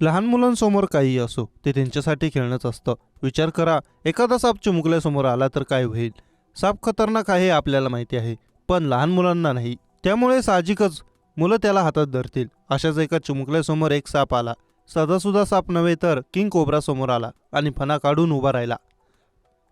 लहान मुलांसमोर काही असो ते त्यांच्यासाठी खेळणंच असतं. विचार करा एखादा साप चिमुकल्यासमोर आला तर काय होईल? साप खतरनाक आहे आपल्याला माहिती आहे पण लहान मुलांना नाही. त्यामुळे साहजिकच मुलं त्याला हातात धरतील. अशाच एका चिमुकल्यासमोर एक साप आला. सदासुद्धा साप नव्हे तर किंग कोबरासमोर आला आणि फणा काढून उभा राहिला.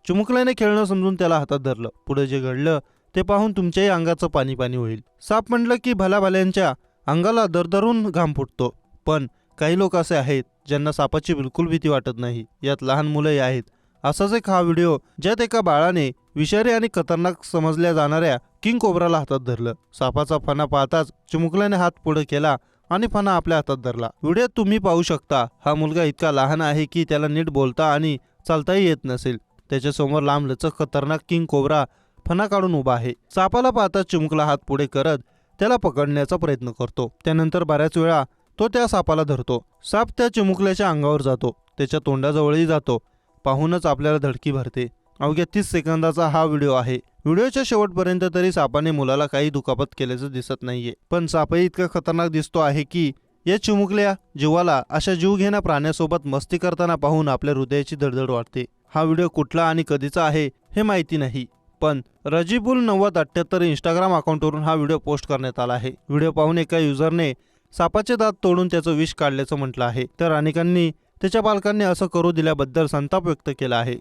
चिमुकल्याने खेळणं समजून त्याला हातात धरलं. पुढे जे घडलं ते पाहून तुमच्याही अंगाचं पाणी पाणी होईल. साप म्हटलं की भल्याभल्यांच्या अंगाला दरदरून घाम फुटतो. पण काही लोक असे आहेत ज्यांना सापाची बिलकुल भीती वाटत नाही. यात लहान मुलंही आहेत. असाच एक हा व्हिडिओ ज्यात एका बाळाने विषारी आणि खतरनाक समजल्या जाणाऱ्या किंग कोबराला हातात धरलं. सापाचा फणा पाहताच चिमुकल्याने हात पुढे केला आणि फणा आपल्या हातात धरला. व्हिडिओत तुम्ही पाहू शकता हा मुलगा इतका लहान आहे की त्याला नीट बोलता आणि चालताही येत नसेल. त्याच्यासमोर लांब लचक खतरनाक किंग कोबरा फणा काढून उभा आहे. सापाला पाहता चिमुकला हात पुढे करत त्याला पकडण्याचा प्रयत्न करतो. त्यानंतर बऱ्याच वेळा तो त्या सापाला धरतो. साप त्या चिमुकल्याच्या अंगावर जातो. त्याच्या तोंडाजवळही जातो. पाहूनच आपल्याला धडकी भरते. अवघ्या तीस सेकंदाचा हा व्हिडिओ आहे. व्हिडिओच्या शेवटपर्यंत तरी सापाने मुलाला काही दुखापत केल्याचं दिसत नाहीये. पण सापही इतका खतरनाक दिसतो आहे की या चिमुकल्या जीवाला अशा जीवघेण्या प्राण्यासोबत मस्ती करताना पाहून आपल्या हृदयाची धडधड वाढते. हा व्हिडिओ कुठला आणि कधीचा आहे हे माहिती नाही. पण रजीबुल नव्वद अठ्ठ्याहत्तर इंस्टाग्राम अकाउंटवरून हा व्हिडिओ पोस्ट करण्यात आला आहे. व्हिडिओ पाहून एका युजरने सापाचे दात तोडून त्याचं विष काढल्याचं म्हटलं आहे. तर अनेकांनी त्याच्या पालकांनी असं करू दिल्याबद्दल संताप व्यक्त केला आहे.